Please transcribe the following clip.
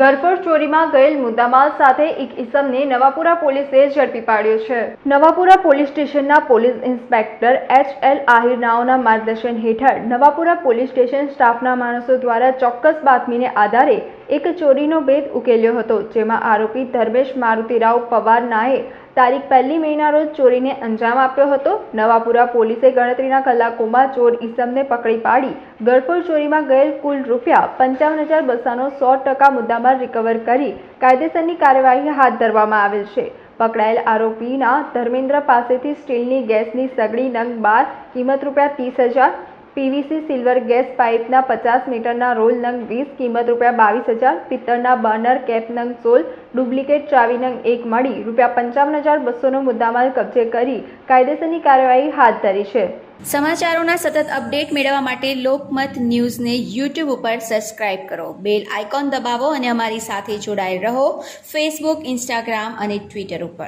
ઘરફોડ ચોરીમાં ગયેલ મુદ્દામાલ સાથે એક ઇસમને નવાપુરા પોલીસે ઝડપી પાડ્યો છે. નવાપુરા પોલીસ સ્ટેશનના પોલીસ ઇન્સ્પેક્ટર એચ એલ આહિરનાઓના માર્ગદર્શન હેઠળ નવાપુરા પોલીસ સ્ટેશન સ્ટાફના માણસો દ્વારા ચોક્કસ બાતમીને આધારે એક ચોરીનો ભેદ ઉકેલ્યો હતો, જેમાં આરોપી ધર્મેશ મારુતિરાવ પવાર નાએ તારીખ પહેલી મેના રોજ ચોરીને અંજામ આપ્યો હતો. નવાપુરા પોલીસે ગણતરીના કલાકોમાં ચોર ઈસમને પકડી પાડી ગળફોડ ચોરીમાં ગયેલ કુલ રૂપિયા પંચાવન હજાર બસોનો સો ટકા મુદ્દામાલ રિકવર કરી કાયદેસરની કાર્યવાહી હાથ ધરવામાં આવેલ છે. પકડાયેલ આરોપીના ધર્મેન્દ્ર પાસેથી સ્ટીલની ગેસની સગડી નંગ બાર, કિંમત રૂપિયા ત્રીસ હજાર પીવીસી સિલ્વર ગેસ પાઇપના પચાસ મીટરના રોલ નંગ વીસ કિંમત રૂપિયા બાવીસ હજાર, પિત્તળના બર્નર કેપ નંગ સોળ ડુપ્લિકેટ ચાવી નંગ એક મળી, રૂપિયા પંચાવન હજાર બસોનો મુદ્દામાલ કબજે કરી કાયદેસરની કાર્યવાહી હાથ ધરી છે. સમાચારોના સતત અપડેટ મેળવવા માટે લોકમત ન્યૂઝને યુટ્યુબ ઉપર સબસ્ક્રાઇબ કરો. બેલ આઇકોન દબાવો અને અમારી સાથે જોડાયેલ રહો. ફેસબુક, ઇન્સ્ટાગ્રામ અને ટ્વિટર ઉપર.